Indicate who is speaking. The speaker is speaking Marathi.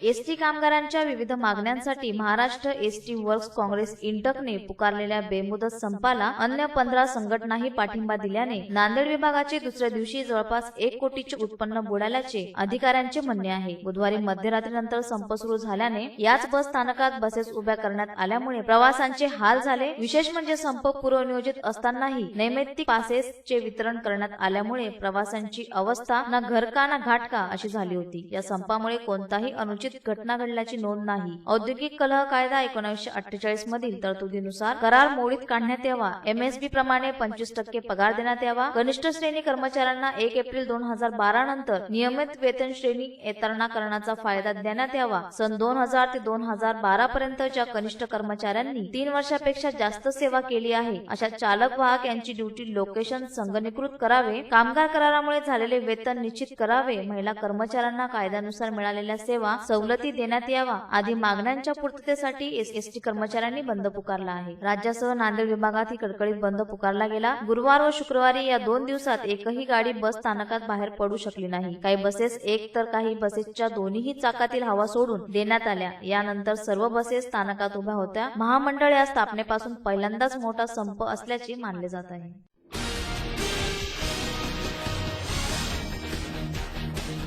Speaker 1: एसटी कामगारांच्या विविध मागण्यांसाठी महाराष्ट्र एसटी वर्क्स काँग्रेस इंटकने पुकारलेल्या बेमुदत संपाला अन्य पंधरा संघटनाही पाठिंबा दिल्याने नांदेड विभागाचे दुसऱ्या दिवशी जवळपास एक कोटीचे उत्पन्न बुडाल्याचे अधिकाऱ्यांचे म्हणणे आहे. बुधवारी मध्यरात्रीनंतर संप सुरू झाल्याने याच बस स्थानकात बसेस उभ्या करण्यात आल्यामुळे प्रवासांचे हाल झाले. विशेष म्हणजे संप पूर्वनियोजित असतानाही नैमित्तिक पासेसचे वितरण करण्यात आल्यामुळे प्रवाशांची अवस्था ना घरका ना घाटका अशी झाली होती. या संपामुळे कोणताही अनुचित घटना घडल्याची नोंद नाही. औद्योगिक कलह कायदा एकोणीसशे अठ्ठेचाळीस मधील तरतुदीनुसार करार मोडीत काढण्यात यावा. एमएसबी प्रमाणे पंचवीस टक्के पगार देण्यात यावा. कनिष्ठ श्रेणी कर्मचाऱ्यांना एक एप्रिल दोन हजार बारा नंतर नियमित वेतन श्रेणी करण्याचा फायदा देण्यात यावा. सन दोन हजार ते दोन हजार बारा पर्यंतच्या कनिष्ठ कर्मचाऱ्यांनी तीन वर्षापेक्षा जास्त सेवा केली आहे. अशा चालक वाहक यांची ड्युटी लोकेशन संगणीकृत करावे. कामगार करारामुळे झालेले वेतन निश्चित करावे. महिला कर्मचाऱ्यांना कायद्यानुसार मिळालेल्या सेवा सवलती देण्यात यावा आदी मागण्यांच्या पूर्ततेसाठी एसटी कर्मचाऱ्यांनी बंद पुकारला आहे. राज्यासह नांदेड विभागात ही कडकडीत बंद पुकारला गेला. गुरुवार व शुक्रवारी या दोन दिवसात एकही गाडी बस स्थानकात बाहेर पडू शकली नाही. काही बसेस एक तर काही बसेसच्या दोन्ही चाकातील हवा सोडून देण्यात आल्या. यानंतर सर्व बसेस स्थानकात उभ्या होत्या. महामंडळ या स्थापनेपासून पहिल्यांदाच मोठा संप असल्याचे मानले जात आहे.